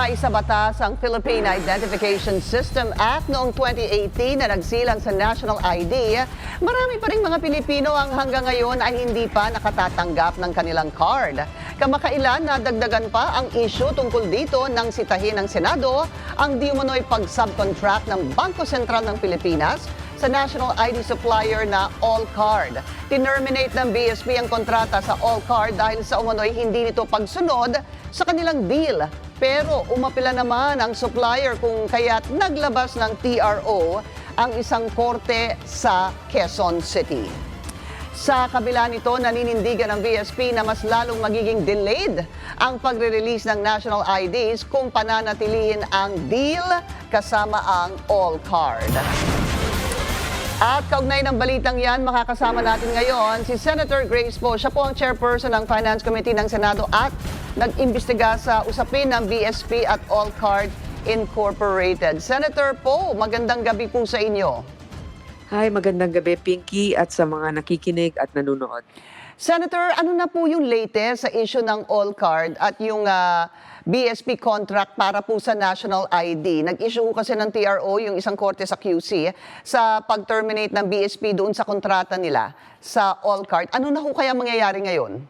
maisa batas ang Philippine Identification System Act noong 2018 na nagsilang sa National ID, marami pa rin mga Pilipino ang hanggang ngayon ay hindi pa nakatatanggap ng kanilang card. Kamakailan na dagdagan pa ang issue tungkol dito nang sitahin ng Senado ang di pag-subcontract ng Bangko Sentral ng Pilipinas sa national ID supplier na All Card. Tinerminate ng BSP ang kontrata sa All Card dahil sa umano'y hindi nito pagsunod sa kanilang deal. Pero umapila naman ang supplier kung kaya't naglabas ng TRO ang isang korte sa Quezon City. Sa kabila nito, naninindigan ng BSP na mas lalong magiging delayed ang pagre-release ng national IDs kung pananatilihin ang deal kasama ang all card. At kaugnay ng balitang yan, makakasama natin ngayon si Senator Grace Poe. Siya po ang chairperson ng Finance Committee ng Senado at nag-imbestiga sa usapin ng BSP at All Card Incorporated. Senator Poe, magandang gabi po sa inyo. Hi, magandang gabi Pinky at sa mga nakikinig at nanonood. Senator, ano na po yung latest sa issue ng All Card at yung ah, BSP contract para po sa national ID? Nag-issue kasi ng TRO, yung isang korte sa QC, sa pag-terminate ng BSP doon sa kontrata nila sa All Card. Ano na ho kaya mangyayari ngayon?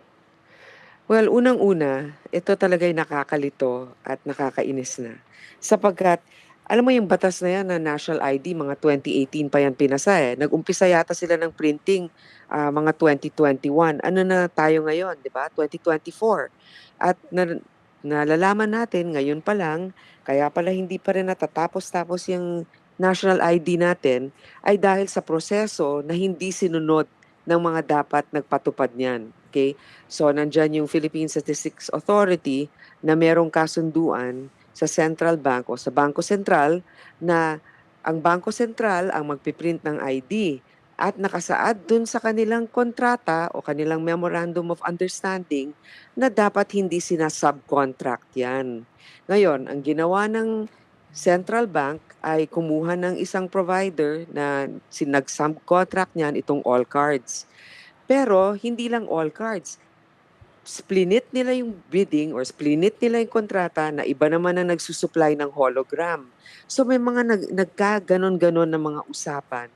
Well, unang-una, ito talaga'y nakakalito at nakakainis na. Sapagkat, alam mo yung batas na yan na national ID, mga 2018 pa yan pinasa eh. Nag-umpisa yata sila ng printing ah, mga 2021. Ano na tayo ngayon, di ba? 2024. At na, nalalaman natin ngayon pa lang, kaya pala hindi pa rin natatapos-tapos yung national ID natin, ay dahil sa proseso na hindi sinunod ng mga dapat nagpatupad niyan. Okay? So, nandyan yung Philippine Statistics Authority na merong kasunduan sa Central Bank o sa Bangko Sentral na ang Bangko Sentral ang magpiprint ng ID at nakasaad dun sa kanilang kontrata o kanilang Memorandum of Understanding na dapat hindi sinasubcontract yan. Ngayon, ang ginawa ng Central Bank ay kumuha ng isang provider na sinag-subcontract niyan itong all cards. Pero hindi lang all cards. Splinit nila yung bidding or splinit nila yung kontrata na iba naman ang nagsusupply ng hologram. So may mga nag, nagkaganon-ganon na mga usapan.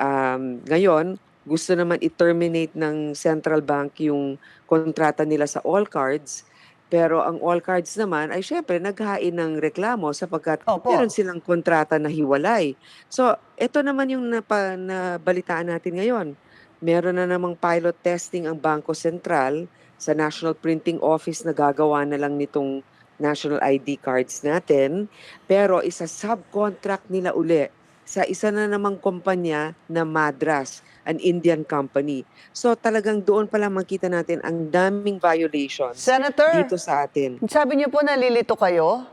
Um, ngayon, gusto naman i-terminate ng Central Bank yung kontrata nila sa all cards. Pero ang all cards naman ay syempre naghain ng reklamo sapagkat Opo. meron silang kontrata na hiwalay. So, ito naman yung napa, nabalitaan natin ngayon. Meron na namang pilot testing ang Bangko Sentral sa National Printing Office na gagawa na lang nitong national ID cards natin. Pero isa subcontract nila uli sa isa na namang kumpanya na Madras, an Indian company. So talagang doon pa lang makita natin ang daming violations Senator, dito sa atin. sabi niyo po nalilito kayo?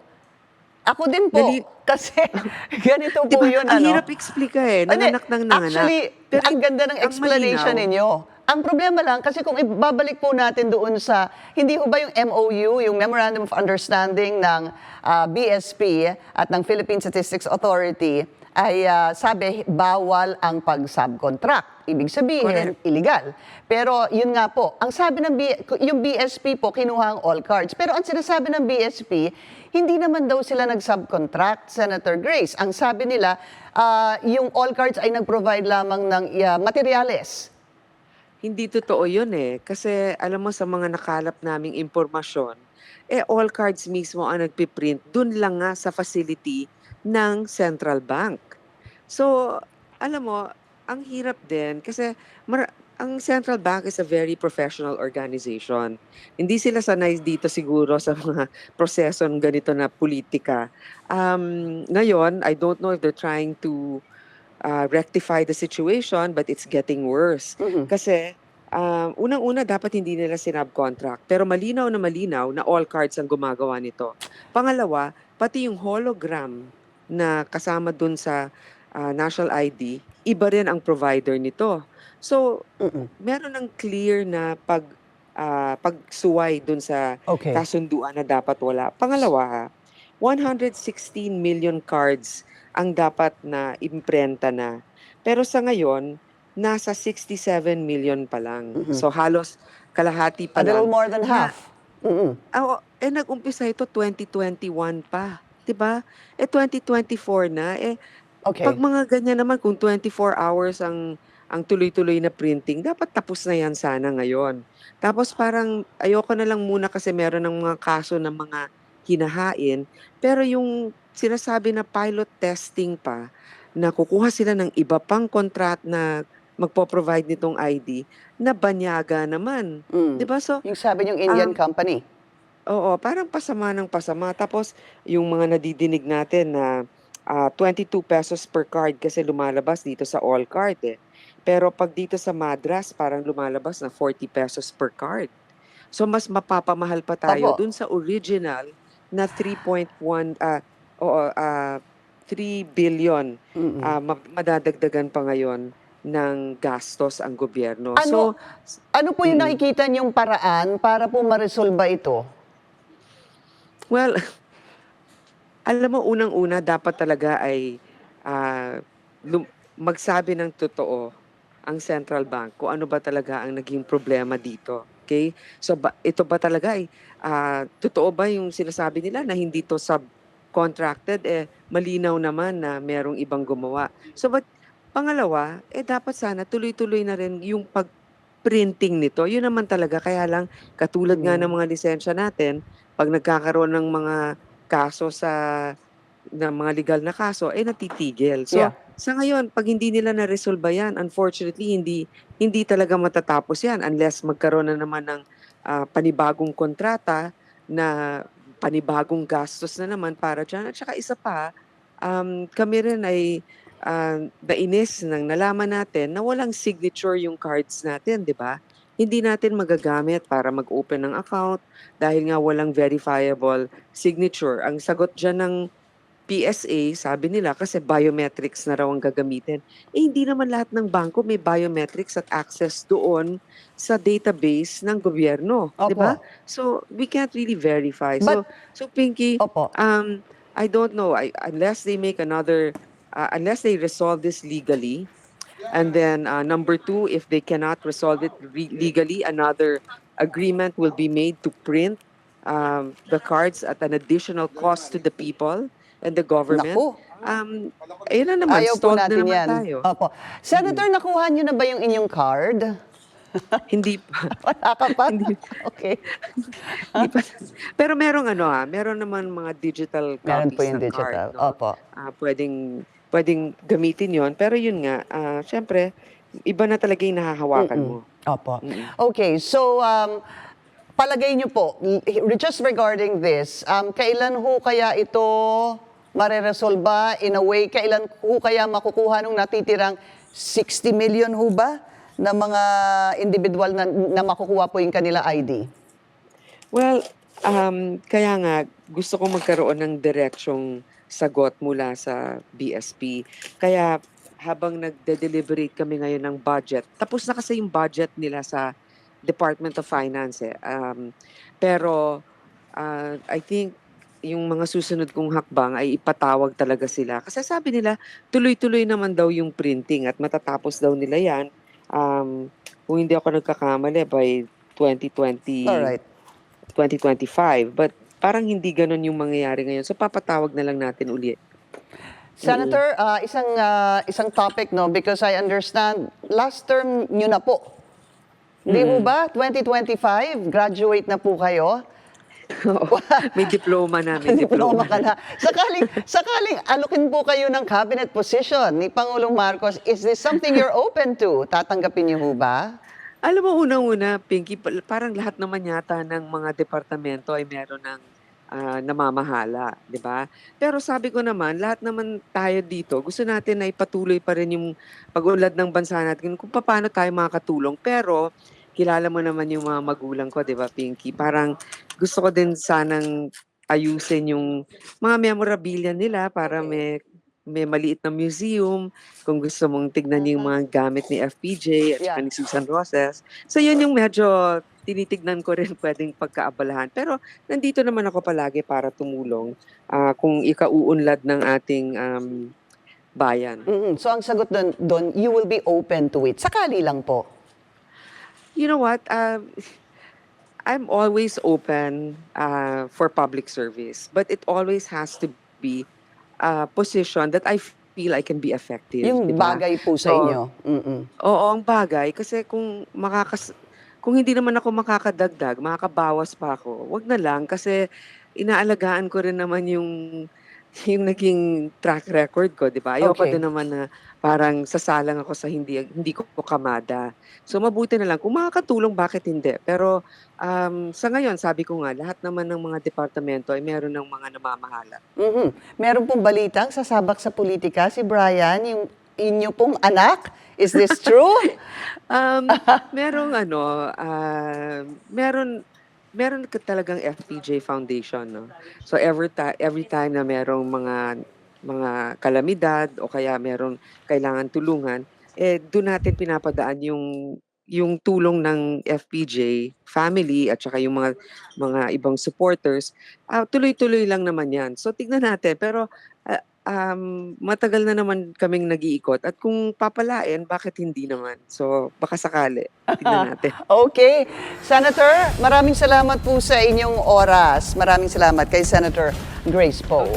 Ako din po. Nali- Kasi ganito po Diba, yun. ang ano? hirap explica eh. Nanganak ng nanganak. Actually, Pero ang ganda ng ang explanation malinaw- ninyo. Ang problema lang, kasi kung ibabalik po natin doon sa, hindi ho ba yung MOU, yung Memorandum of Understanding ng ah, BSP at ng Philippine Statistics Authority, ay ah, sabi, bawal ang pag-subcontract. Ibig sabihin, illegal. Pero yun nga po, ang sabi ng B- yung BSP po, kinuha ang all cards. Pero ang sinasabi ng BSP, hindi naman daw sila nag-subcontract, Senator Grace. Ang sabi nila, ah, yung all cards ay nag-provide lamang ng ah, materyales. Hindi totoo yun eh. Kasi alam mo sa mga nakalap naming impormasyon, eh all cards mismo ang nagpiprint dun lang nga sa facility ng Central Bank. So, alam mo, ang hirap din kasi mar- ang Central Bank is a very professional organization. Hindi sila sanay dito siguro sa mga proseso ng ganito na politika. Um, ngayon, I don't know if they're trying to uh, rectify the situation, but it's getting worse. Mhm. Kasi um, unang-una dapat hindi nila sinubcontract. Pero malinaw na malinaw na all cards ang gumagawa nito. Pangalawa, pati yung hologram na kasama dun sa ah, national ID, iba rin ang provider nito. So, Mm-mm. meron ng clear na pag ah, pagsuway dun sa Okay. kasunduan na dapat wala. Pangalawa, 116 million cards ang dapat na imprenta na. Pero sa ngayon, nasa 67 million pa lang. Mhm. So halos kalahati A pa little lang. more than Na- half. Mm-mm. Oo, eh, nag-umpisa ito 2021 pa, 'di ba? Eh, 2024 na, eh, Okay. 'pag mga ganyan naman kung 24 hours ang ang tuloy-tuloy na printing, dapat tapos na 'yan sana ngayon. Tapos parang ayoko na lang muna kasi meron ng mga kaso ng mga hinahain, pero yung sinasabi na pilot testing pa, na kukuha sila ng iba pang kontrat na magpo-provide nitong ID, na banyaga naman, Mm. 'di ba? So Yung sabi yung Indian Um, company. Oo, parang pasama ng pasama. Tapos yung mga nadidinig natin na ah, 22 pesos per card kasi lumalabas dito sa all card eh. Pero pag dito sa Madras, parang lumalabas na 40 pesos per card. So mas mapapamahal pa tayo Opo. dun sa original na 3.1 ah oo, ah 3 billion Mm-mm. ah, ma- madadagdagan pa ngayon ng gastos ang gobyerno. Ano- So Ano po yung Mm. nakikita niyong paraan para po maresolba ito? Well, alam mo, unang-una, dapat talaga ay ah, lum- magsabi ng totoo ang central bank kung ano ba talaga ang naging problema dito. Okay? So, ba, ito ba talaga ay ah, totoo ba yung sinasabi nila na hindi to subcontracted? Eh, malinaw naman na merong ibang gumawa. So, but, pangalawa, eh dapat sana tuloy-tuloy na rin yung pag-printing nito. Yun naman talaga. Kaya lang, katulad nga Mm. ng mga lisensya natin, pag nagkakaroon ng mga kaso sa ng mga legal na kaso eh natitigil. So Yeah. sa ngayon pag hindi nila na resolve yan, unfortunately hindi hindi talaga matatapos yan unless magkaroon na naman ng ah, panibagong kontrata na panibagong gastos na naman para diyan. At saka isa pa, um, kami rin ay ah, nainis nang nalaman natin na walang signature yung cards natin, di ba? Hindi natin magagamit para mag-open ng account dahil nga walang verifiable signature. Ang sagot dyan ng PSA, sabi nila, kasi biometrics na raw ang gagamitin. Eh, hindi naman lahat ng bangko may biometrics at access doon sa database ng gobyerno. Di ba? Opo. So, we can't really verify. So, so Pinky, Opo. um, I don't know. I, unless they make another, uh, unless they resolve this legally, and then uh, number two, if they cannot resolve it re- legally, another agreement will be made to print um, the cards at an additional cost to the people and the government. Naku, Um, ayun na naman, ayaw po stalled na natin naman yan. tayo. Opo. Senator, nakuha niyo na ba yung inyong card? Hindi pa. Wala ka pa? Hindi. okay. hindi pa. Pero merong ano ha, meron naman mga digital Meron copies po yung ng digital. card. no? Opo. ah, pwedeng pwedeng gamitin yon pero yun nga ah syempre iba na talaga yung nahahawakan mo Opo. Okay, so um, palagay niyo po, l- just regarding this, um, kailan ho kaya ito mareresolba in a way, kailan ho kaya makukuha nung natitirang 60 million ho ba na mga individual na, na makukuha po yung kanila ID? well um kaya nga gusto kong magkaroon ng direksyong sagot mula sa BSP kaya habang nagde-deliberate kami ngayon ng budget tapos na kasi yung budget nila sa Department of Finance eh. Um, pero ah, I think yung mga susunod kong hakbang ay ipatawag talaga sila. Kasi sabi nila, tuloy-tuloy naman daw yung printing at matatapos daw nila yan. Um, kung hindi ako nagkakamali by 2020, Alright. 2025. But parang hindi ganun yung mangyayari ngayon. So papatawag na lang natin uli. Senator, ah, isang ah, isang topic no because I understand last term niyo na po. Hindi mo ba 2025 graduate na po kayo? Oo. may diploma na, may Diploma diploma. ka na. Sakaling sakaling alukin po kayo ng cabinet position ni Pangulong Marcos, is this something you're open to? Tatanggapin niyo ho ba? Alam mo, unang-una, Pinky, parang lahat naman yata ng mga departamento ay meron ng ah, namamahala, di ba? Pero sabi ko naman, lahat naman tayo dito, gusto natin na ipatuloy pa rin yung pag-unlad ng bansa natin kung paano tayo makakatulong. Pero, kilala mo naman yung mga magulang ko, di ba, Pinky? Parang gusto ko din sanang ayusin yung mga memorabilia nila para may may maliit na museum kung gusto mong tignan yung mga gamit ni FPJ at Yeah. ni Susan Roses. So yun yung medyo tinitignan ko rin pwedeng pagkaabalahan. Pero nandito naman ako palagi para tumulong ah, kung ikauunlad ng ating um, bayan. Mhm. So ang sagot doon, you will be open to it. Sakali lang po. You know what? Um, I'm always open uh, for public service, but it always has to be a position that I feel I can be effective. Yung di ba? bagay po sa So, inyo. Mm-mm. Oo, ang bagay kasi kung makakas kung hindi naman ako makakadagdag, makakabawas pa ako, wag na lang kasi inaalagaan ko rin naman yung yung naging track record ko, 'di ba? Ayoko Okay. din naman na parang sasalang ako sa hindi hindi ko kamada. So mabuti na lang kung makakatulong bakit hindi? Pero um, sa ngayon, sabi ko nga, lahat naman ng mga departamento ay meron ng mga namamahala. Mhm. Meron pong balitang sasabak sa politika si Brian, yung inyo pong anak. Is this true? Um, merong ano, ah, meron meron ka talagang FPJ Foundation, no. So every time every time na merong mga mga kalamidad o kaya merong kailangan tulungan, eh doon natin pinapadaan yung yung tulong ng FPJ family at saka yung mga mga ibang supporters. Ah, tuloy-tuloy lang naman 'yan. So tignan natin pero ah, um, matagal na naman kaming nag-iikot at kung papalain, bakit hindi naman? So, baka sakali. Tignan natin. Okay. Senator, maraming salamat po sa inyong oras. Maraming salamat kay Senator Grace Poe.